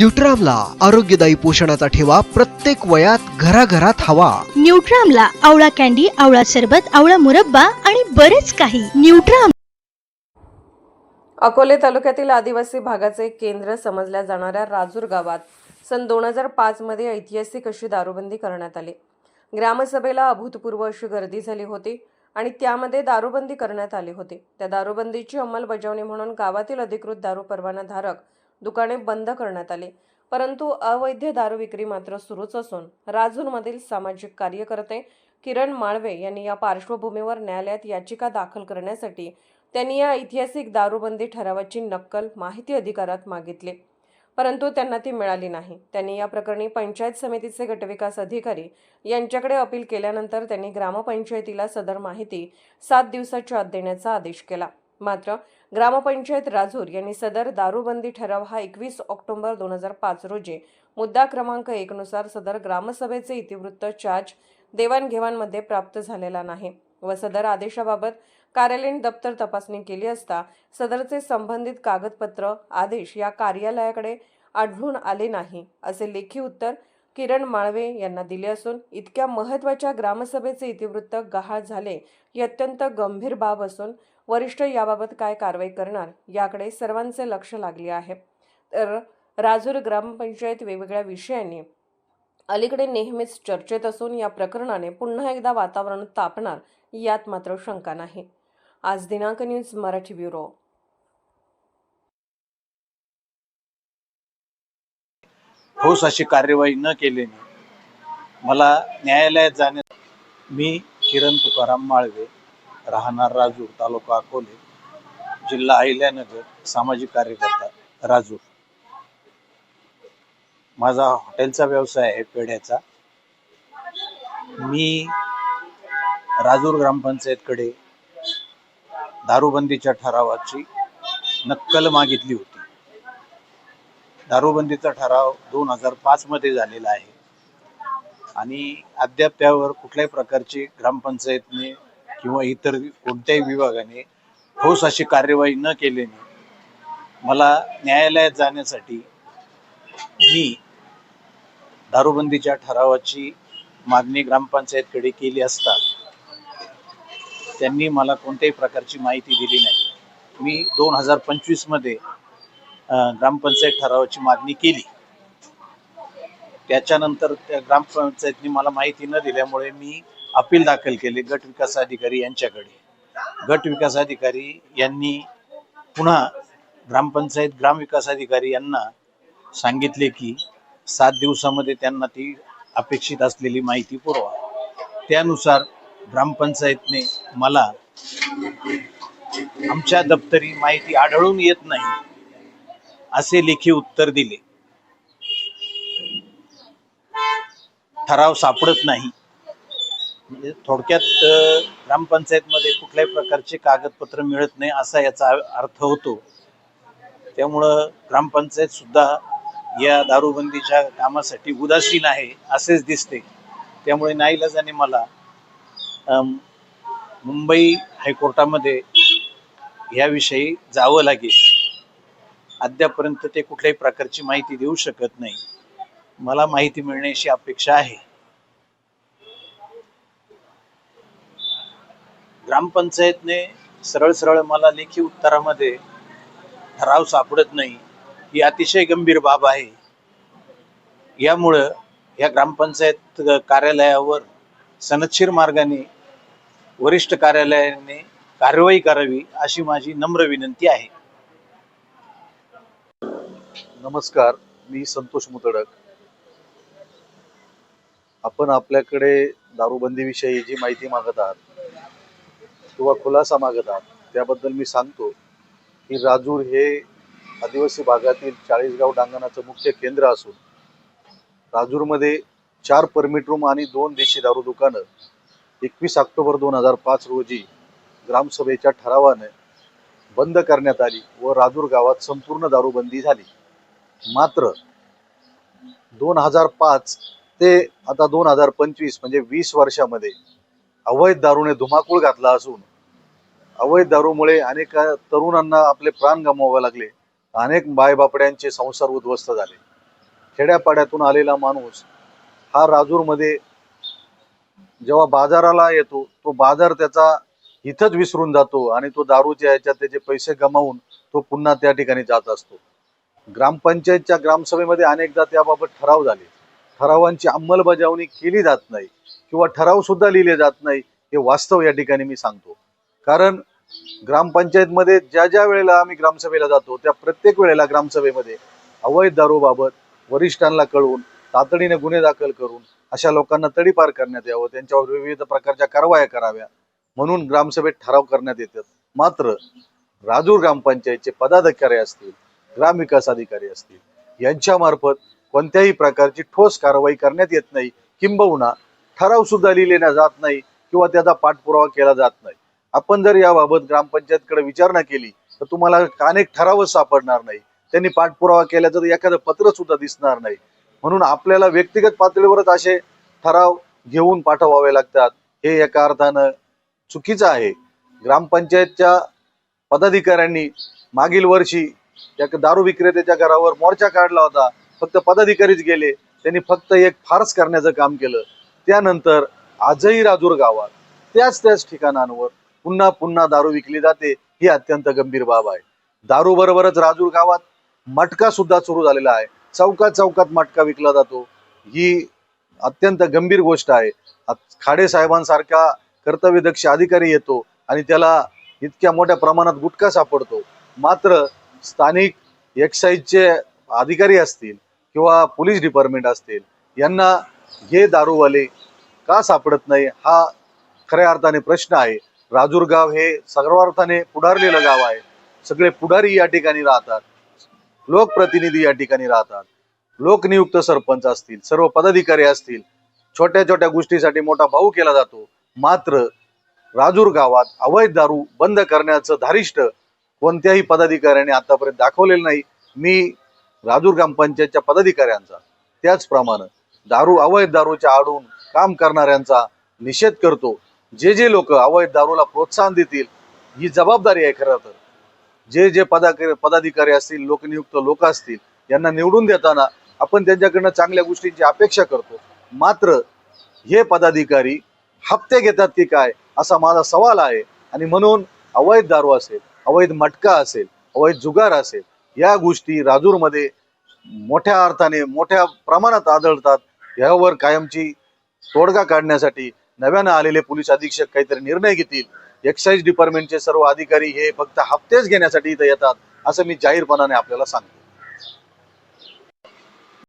न्यूट्रामला आरोग्यदायी पोषणाचा ठेवा प्रत्येक वयात घराघरात हवा. न्यूट्रामला आवळा कॅन्डी आवळा सरबत आवळा मुरब्बा आणि बरेच काही. न्यूट्राम अकोले तालुक्यातील आदिवासी भागाचे केंद्र समजल्या जाणाऱ्या राजूर गावात सन दोन हजार पाचमध्ये ऐतिहासिक अशी दारूबंदी करण्यात आली. ग्रामसभेला अभूतपूर्व अशी गर्दी झाली होती आणि त्यामध्ये दारूबंदी करण्यात आली होती. त्या दारूबंदीची अंमलबजावणी म्हणून गावातील अधिकृत दारू परवानाधारक दुकाने बंद करण्यात आली. परंतु अवैध दारू विक्री मात्र सुरूच असून राजूरमधील सामाजिक कार्यकर्ते किरण माळवे यांनी या पार्श्वभूमीवर न्यायालयात याचिका दाखल करण्यासाठी त्यांनी या ऐतिहासिक दारूबंदी ठरावाची नक्कल माहिती अधिकारात मागितली. परंतु त्यांना ती मिळाली नाही. त्यांनी या प्रकरणी पंचायत समितीचे गटविकास अधिकारी यांच्याकडे अपील केल्यानंतर त्यांनी ग्रामपंचायतीला सदर माहिती सात दिवसाच्या आत देण्याचा आदेश केला. मात्र ग्रामपंचायत राजूर यांनी सदर दारूबंदी ठराव हा एकवीस ऑक्टोबर दोन हजार पाच रोजी मुद्दा क्रमांक एकनुसार सदर ग्रामसभेचे इतिवृत्त चार्ज देवाणघेवाणमध्ये प्राप्त झालेला नाही व सदर आदेशाबाबत कार्यालयीन दप्तर तपासणी केली असता सदरचे संबंधित कागदपत्र आदेश या कार्यालयाकडे आढळून आले नाही असे लेखी उत्तर किरण माळवे यांना दिले असून इतक्या महत्त्वाच्या ग्रामसभेचे इतिवृत्त गहाळ झाले ही अत्यंत गंभीर बाब असून वरिष्ठ याबाबत काय कारवाई करणार याकडे सर्वांचे लक्ष लागले आहे. तर राजूर ग्रामपंचायत वेगवेगळ्या विषयांनी अलीकडे नेहमीच चर्चेत असून या प्रकरणाने पुन्हा एकदा वातावरण तापणार यात मात्र शंका नाही. आज दिनांक न्यूज मराठी ब्युरो. ठोस अशी कार्यवाही न केल्याने मला न्यायालयात जाण्यास मी किरण तुकाराम माळवे राहणार राजूर तालुका अकोले जिल्हा अहिल्यानगर सामाजिक कार्यकर्ता राजूर. माझा हॉटेलचा व्यवसाय आहे पेढ्याचा. मी राजूर ग्रामपंचायतकडे दारूबंदीच्या ठरावाची नक्कल मागितली होती. दारूबंदीचा ठराव दोन हजार पाच मध्ये झालेला आहे. आणि अद्याप त्यावर कुठल्याही प्रकारची ग्रामपंचायतने किंवा इतर कोणत्याही विभागाने ठोस अशी कार्यवाही न केल्याने मला न्यायालयात जाण्यासाठी मी दारूबंदीच्या ठरावाची मागणी ग्रामपंचायतकडे केली असता त्यांनी मला कोणत्याही प्रकारची माहिती दिली नाही. मी दोन हजार पंचवीसमध्ये ग्रामपंचायत ठरावाची मागणी केली. त्याच्यानंतर त्या ग्रामपंचायतनी मला माहिती न दिल्यामुळे मी अपील दाखल केले गट विकास अधिकारी यांच्याकडे. गट विकास अधिकारी यांनी पुन्हा ग्रामपंचायत ग्रामविकास अधिकारी यांना सांगितले की सात दिवसामध्ये त्यांना ती अपेक्षित असलेली माहिती पुरवा. त्यानुसार ग्रामपंचायतने मला आमच्या दप्तरी माहिती आढळून येत नाही असे लेखी उत्तर दिले. ठराव सापडत नाही. म्हणजे थोडक्यात ग्रामपंचायतमध्ये कुठल्याही प्रकारचे कागदपत्र मिळत नाही असा याचा अर्थ होतो. त्यामुळं ग्रामपंचायत सुद्धा या दारूबंदीच्या कामासाठी उदासीन आहे असेच दिसते. त्यामुळे नाईलाजाने मला. मुंबई हायकोर्टामध्ये याविषयी जावं लागेल. अद्यापर्यंत ते कुठल्याही प्रकारची माहिती देऊ शकत नाही. मला माहिती मिळण्याची अपेक्षा आहे. ग्रामपंचायतने सरळ सरळ मला लेखी उत्तरामध्ये ठराव सापडत नाही ही अतिशय गंभीर बाब आहे. यामुळं या ग्रामपंचायत कार्यालयावर सनदशीर मार्गाने वरिष्ठ कार्यालयाने कारवाई करावी अशी माझी नम्र विनंती आहे. नमस्कार मी संतोष मुतडक. आपण आपल्याकडे दारूबंदीविषयी जी माहिती मागत आहात किंवा खुलासा मागत आहात त्याबद्दल मी सांगतो की राजूर हे आदिवासी भागातील चाळीसगाव डांगणाचं मुख्य केंद्र असून राजूरमध्ये चार परमिट रूम आणि दोन देशी दारू दुकानं एकवीस ऑक्टोबर दोन हजार पाच रोजी ग्रामसभेच्या ठरावाने बंद करण्यात आली व राजूर गावात संपूर्ण दारूबंदी झाली. मात्र दोन हजार पाच ते आता दोन हजार पंचवीस म्हणजे वीस वर्षामध्ये अवैध दारूने धुमाकूळ घातला असून अवैध दारूमुळे अनेक तरुणांना आपले प्राण गमवावे लागले. अनेक बायबापड्यांचे संसार उद्ध्वस्त झाले. खेड्यापाड्यातून आलेला माणूस हा राजूरमध्ये जेव्हा बाजाराला येतो तो बाजार त्याचा इथंच विसरून जातो आणि तो दारूच्या याच्यात त्याचे पैसे गमावून तो पुन्हा त्या ठिकाणी जात असतो. ग्रामपंचायतच्या ग्रामसभेमध्ये अनेकदा त्याबाबत ठराव झाले. ठरावांची अंमलबजावणी केली जात नाही किंवा ठराव सुद्धा लिहिले जात नाही हे वास्तव या ठिकाणी मी सांगतो. कारण ग्रामपंचायतमध्ये ज्या ज्या वेळेला आम्ही ग्रामसभेला जातो त्या प्रत्येक वेळेला ग्रामसभेमध्ये अवैध दारूबाबत वरिष्ठांना कळवून तातडीने गुन्हे दाखल करून अशा लोकांना तडीपार करण्यात यावं त्यांच्यावर विविध प्रकारच्या कारवाया कराव्या म्हणून ग्रामसभेत ठराव करण्यात येतात. मात्र राजूर ग्रामपंचायतचे पदाधिकारी असतील ग्रामविकास अधिकारी असतील यांच्यामार्फत कोणत्याही प्रकारची ठोस कारवाई करण्यात येत नाही किंबहुना ठराव सुद्धा लिहिले जात नाही किंवा त्याचा पाठपुरावा केला जात नाही. आपण जर याबाबत ग्रामपंचायतकडे विचारणा केली तर तुम्हाला अनेक ठरावच सापडणार नाही. त्यांनी पाठपुरावा केल्याचं तर एखादं पत्र सुद्धा दिसणार नाही. म्हणून आपल्याला व्यक्तिगत पातळीवरच असे ठराव घेऊन पाठवावे लागतात. हे एका अर्थानं चुकीचं आहे. ग्रामपंचायतच्या पदाधिकाऱ्यांनी मागील वर्षी त्या दारू विक्रेत्याच्या घरावर मोर्चा काढला होता. फक्त पदाधिकारीच गेले. त्यांनी फक्त एक फारस करण्याचं काम केलं. त्यानंतर आजही राजूर गावात त्याच त्याच ठिकाणांवर पुन्हा पुन्हा दारू विकली जाते ही अत्यंत गंभीर बाब आहे. दारू बरोबरच राजूर गावात मटका सुद्धा सुरू झालेला आहे. चौकात चौकात मटका विकला जातो. ही अत्यंत गंभीर गोष्ट आहे. खाडे साहेबांसारखा कर्तव्यदक्ष अधिकारी येतो आणि त्याला इतक्या मोठ्या प्रमाणात गुटखा सापडतो. मात्र स्थानिक एक्साईजचे अधिकारी असतील किंवा पोलीस डिपार्टमेंट असतील यांना हे दारूवाले का सापडत नाही हा खऱ्या अर्थाने प्रश्न आहे. राजूर गाव हे सर्वार्थाने पुढारलेलं गाव आहे. सगळे पुढारी या ठिकाणी राहतात. लोकप्रतिनिधी या ठिकाणी राहतात. लोकनियुक्त सरपंच असतील सर्व पदाधिकारी असतील छोट्या छोट्या गोष्टीसाठी मोठा भाऊ केला जातो. मात्र राजूर गावात अवैध दारू बंद करण्याचं धारिष्ट कोणत्याही पदाधिकाऱ्याने आतापर्यंत दाखवलेलं नाही. मी राजूर ग्रामपंचायतच्या पदाधिकाऱ्यांचा. त्याचप्रमाणे दारू अवैध दारूच्या आडून काम करणाऱ्यांचा निषेध करतो. जे जे लोक अवैध दारूला प्रोत्साहन देतील ही जबाबदारी आहे खरं तर. जे जे पदाधिकारी पदाधिकारी असतील लोकनियुक्त लोक असतील यांना निवडून देताना आपण त्यांच्याकडनं चांगल्या गोष्टींची अपेक्षा करतो. मात्र हे पदाधिकारी हप्ते घेतात की काय असा माझा सवाल आहे. आणि म्हणून अवैध दारू असेल अवैध मटका असेल अवैध जुगार असेल या गोष्टी राजूरमध्ये मोठ्या अर्थाने मोठ्या प्रमाणात आढळतात. यावर कायमची तोडगा काढण्यासाठी नव्यानं आलेले पोलीस अधीक्षक काहीतरी निर्णय घेतील. एक्साईज डिपार्टमेंटचे सर्व अधिकारी हे फक्त हप्तेच घेण्यासाठी इथं येतात असं मी जाहीरपणाने आपल्याला सांगतो.